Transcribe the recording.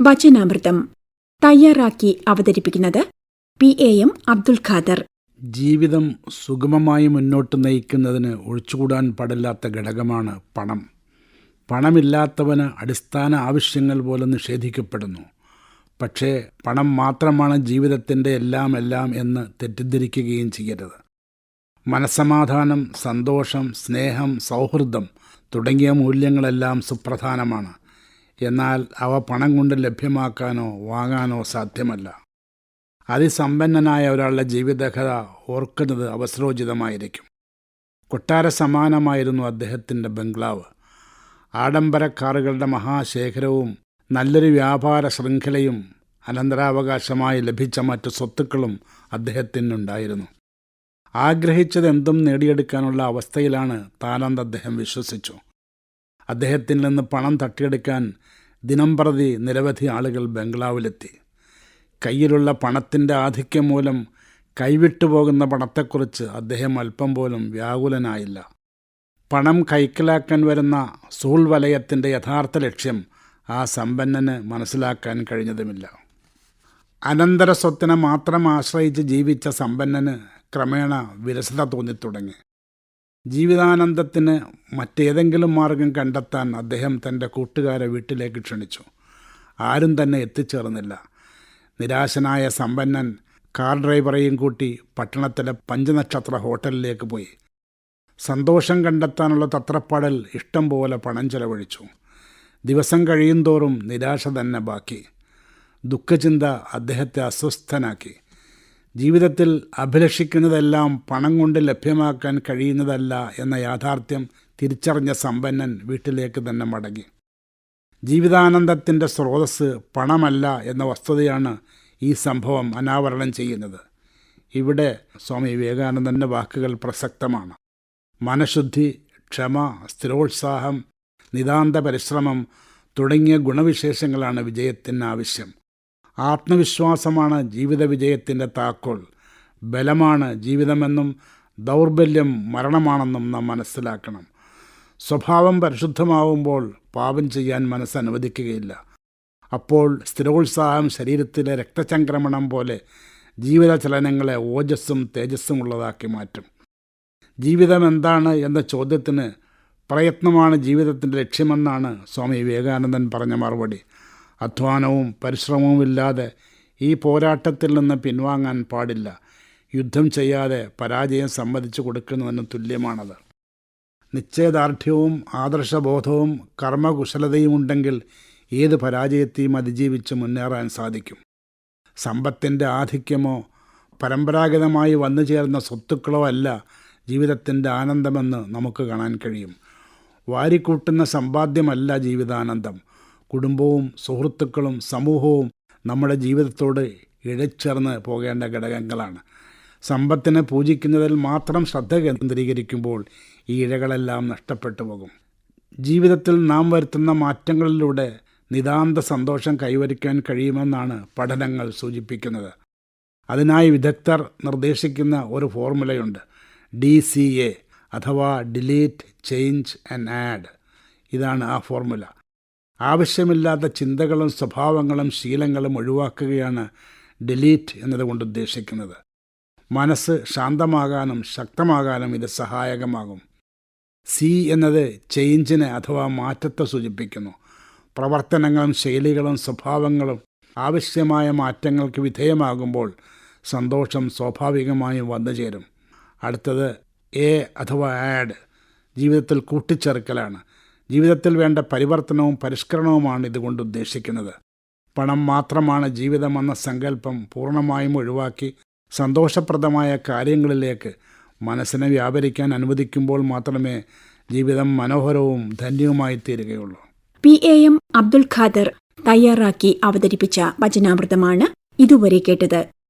വചനാമൃതം തയ്യാറാക്കി അവതരിപ്പിക്കുന്നത് P A M Abdul Khader. ജീവിതം സുഗമമായി മുന്നോട്ട് നയിക്കുന്നതിന് ഒഴിച്ചുകൂടാൻ പാടില്ലാത്ത ഘടകമാണ് പണം. പണമില്ലാത്തവന് അടിസ്ഥാന ആവശ്യങ്ങൾ പോലെ നിഷേധിക്കപ്പെടുന്നു. പക്ഷേ പണം മാത്രമാണ് ജീവിതത്തിന്റെ എല്ലാം എല്ലാം എന്ന് തെറ്റിദ്ധരിക്കുകയും ചെയ്യരുത്. മനസമാധാനം സന്തോഷം സ്നേഹം സൗഹൃദം തുടങ്ങിയ മൂല്യങ്ങളെല്ലാം സുപ്രധാനമാണ്. എന്നാൽ അവ പണം കൊണ്ട് ലഭ്യമാക്കാനോ വാങ്ങാനോ സാധ്യമല്ല. അതിസമ്പന്നനായ ഒരാളുടെ ജീവിതകഥ ഓർക്കുന്നത് അവസരോചിതമായിരിക്കും. കൊട്ടാര സമാനമായിരുന്നു അദ്ദേഹത്തിന്റെ ബംഗ്ലാവ്. ആഡംബര കാറുകളുടെ മഹാശേഖരവും നല്ലൊരു വ്യാപാര ശൃംഖലയും അനന്തരാവകാശമായി ലഭിച്ച മറ്റു സ്വത്തുക്കളും അദ്ദേഹത്തിനുണ്ടായിരുന്നു. ആഗ്രഹിച്ചതെന്തും നേടിയെടുക്കാനുള്ള അവസ്ഥയിലാണ് താനന്ദ് അദ്ദേഹം വിശ്വസിച്ചു. അദ്ദേഹത്തിൽ നിന്ന് പണം തട്ടിയെടുക്കാൻ ദിനംപ്രതി നിരവധി ആളുകൾ ബംഗ്ലാവിലെത്തി. കയ്യിലുള്ള പണത്തിന്റെ ആധിക്യം മൂലം കൈവിട്ടുപോകുന്ന പണത്തെക്കുറിച്ച് അദ്ദേഹം അല്പം പോലും വ്യാകുലനായില്ല. പണം കൈക്കലാക്കാൻ വരുന്ന സൂൾ വലയത്തിന്റെ യഥാർത്ഥ ലക്ഷ്യം ആ സമ്പന്നന് മനസ്സിലാക്കാൻ കഴിഞ്ഞതുമില്ല. അനന്തര സ്വത്തിനെ മാത്രം ആശ്രയിച്ച് ജീവിച്ച സമ്പന്നന് ക്രമേണ വിരസത തോന്നിത്തുടങ്ങി. ജീവിതാനന്ദത്തിന് മറ്റേതെങ്കിലും മാർഗം കണ്ടെത്താൻ അദ്ദേഹം തന്റെ കൂട്ടുകാരെ വീട്ടിലേക്ക് ക്ഷണിച്ചു. ആരും തന്നെ എത്തിച്ചേർന്നില്ല. നിരാശനായ സമ്പന്നൻ കാർ ഡ്രൈവറെയും കൂട്ടി പട്ടണത്തിലെ പഞ്ചനക്ഷത്ര ഹോട്ടലിലേക്ക് പോയി. സന്തോഷം കണ്ടെത്താനുള്ള തത്രപ്പാടൽ ഇഷ്ടം പോലെ പണം ചെലവഴിച്ചു. ദിവസം കഴിയുന്തോറും നിരാശ തന്നെ ബാക്കി. ദുഃഖചിന്ത അദ്ദേഹത്തെ അസ്വസ്ഥനാക്കി. ജീവിതത്തിൽ അഭിലഷിക്കുന്നതെല്ലാം പണം കൊണ്ട് ലഭ്യമാക്കാൻ കഴിയുന്നതല്ല എന്ന യാഥാർത്ഥ്യം തിരിച്ചറിഞ്ഞ സമ്പന്നൻ വീട്ടിലേക്ക് തന്നെ മടങ്ങി. ജീവിതാനന്ദത്തിന്റെ സ്രോതസ് പണമല്ല എന്ന വസ്തുതയാണ് ഈ സംഭവം അനാവരണം ചെയ്യുന്നത്. ഇവിടെ സ്വാമി വിവേകാനന്ദന്റെ വാക്കുകൾ പ്രസക്തമാണ്. മനഃശുദ്ധി ക്ഷമ സ്ഥിരോത്സാഹം നിതാന്ത പരിശ്രമം തുടങ്ങിയ ഗുണവിശേഷങ്ങളാണ് വിജയത്തിന് ആവശ്യം. ആത്മവിശ്വാസമാണ് ജീവിത വിജയത്തിന്റെ താക്കോൽ. ബലമാണ് ജീവിതമെന്നും ദൗർബല്യം മരണമാണെന്നും നാം മനസ്സിലാക്കണം. സ്വഭാവം പരിശുദ്ധമാവുമ്പോൾ പാപം ചെയ്യാൻ മനസ്സ് അനുവദിക്കുകയില്ല. അപ്പോൾ സ്ഥിരോത്സാഹം ശരീരത്തിലെ രക്തചംക്രമണം പോലെ ജീവിത ചലനങ്ങളെ ഓജസ്സും തേജസ്സും ഉള്ളതാക്കി മാറ്റും. ജീവിതം എന്താണ് എന്ന ചോദ്യത്തിന് പ്രയത്നമാണ് ജീവിതത്തിന്റെ ലക്ഷ്യമെന്നാണ് സ്വാമി വിവേകാനന്ദൻ പറഞ്ഞ മറുപടി. അധ്വാനവും പരിശ്രമവും ഇല്ലാതെ ഈ പോരാട്ടത്തിൽ നിന്ന് പിൻവാങ്ങാൻ പാടില്ല. യുദ്ധം ചെയ്യാതെ പരാജയം സമ്മതിച്ചു കൊടുക്കുന്നതിന് തുല്യമാണത്. നിശ്ചയദാർഢ്യവും ആദർശബോധവും കർമ്മകുശലതയും ഉണ്ടെങ്കിൽ ഏത് പരാജയത്തെയും അതിജീവിച്ച് മുന്നേറാൻ സാധിക്കും. സമ്പത്തിന്റെ ആധിക്യമോ പരമ്പരാഗതമായി വന്നു ചേർന്ന സ്വത്തുക്കളോ അല്ല ജീവിതത്തിന്റെ ആനന്ദമെന്ന് നമുക്ക് കാണാൻ കഴിയും. വാരിക്കൂട്ടുന്ന സമ്പാദ്യമല്ല ജീവിതാനന്ദം. കുടുംബവും സുഹൃത്തുക്കളും സമൂഹവും നമ്മുടെ ജീവിതത്തോട് ഇഴച്ചേർന്ന് പോകേണ്ട ഘടകങ്ങളാണ്. സമ്പത്തിനെ പൂജിക്കുന്നതിൽ മാത്രം ശ്രദ്ധ കേന്ദ്രീകരിക്കുമ്പോൾ ഈ ഇഴകളെല്ലാം നഷ്ടപ്പെട്ടു പോകും. ജീവിതത്തിൽ നാം വരുത്തുന്ന മാറ്റങ്ങളിലൂടെ നിതാന്ത സന്തോഷം കൈവരിക്കാൻ കഴിയുമെന്നാണ് പഠനങ്ങൾ സൂചിപ്പിക്കുന്നത്. അതിനായി വിദഗ്ധർ നിർദ്ദേശിക്കുന്ന ഒരു ഫോർമുലയുണ്ട്. ഡി സി എ അഥവാ ഡിലീറ്റ് ചേഞ്ച് ആൻഡ് ആഡ് ഇതാണ് ആ ഫോർമുല. ആവശ്യമില്ലാത്ത ചിന്തകളും സ്വഭാവങ്ങളും ശീലങ്ങളും ഒഴിവാക്കുകയാണ് ഡിലീറ്റ് എന്നതുകൊണ്ട് ഉദ്ദേശിക്കുന്നത്. മനസ്സ് ശാന്തമാകാനും ശക്തമാകാനും ഇത് സഹായകമാകും. സി എന്നത് ചേഞ്ചിനെ അഥവാ മാറ്റത്തെ സൂചിപ്പിക്കുന്നു. പ്രവർത്തനങ്ങളും ശൈലികളും സ്വഭാവങ്ങളും ആവശ്യമായ മാറ്റങ്ങൾക്ക് വിധേയമാകുമ്പോൾ സന്തോഷം സ്വാഭാവികമായും വന്നു ചേരും. അടുത്തത് എ അഥവാ ആഡ് ജീവിതത്തിൽ കൂട്ടിച്ചേർക്കലാണ്. ജീവിതത്തിൽ വേണ്ട പരിവർത്തനവും പരിഷ്കരണവുമാണ് ഇതുകൊണ്ട് ഉദ്ദേശിക്കുന്നത്. പണം മാത്രമാണ് ജീവിതമെന്ന സങ്കല്പം പൂർണമായും ഒഴിവാക്കി സന്തോഷപ്രദമായ കാര്യങ്ങളിലേക്ക് മനസ്സിനെ വ്യാപരിക്കാൻ അനുവദിക്കുമ്പോൾ മാത്രമേ ജീവിതം മനോഹരവും ധന്യവുമായി തീരുകയുള്ളൂ. P A M Abdul Khader തയ്യാറാക്കി അവതരിപ്പിച്ച വചനാമൃതമാണ് ഇതുവരെ കേട്ടത്.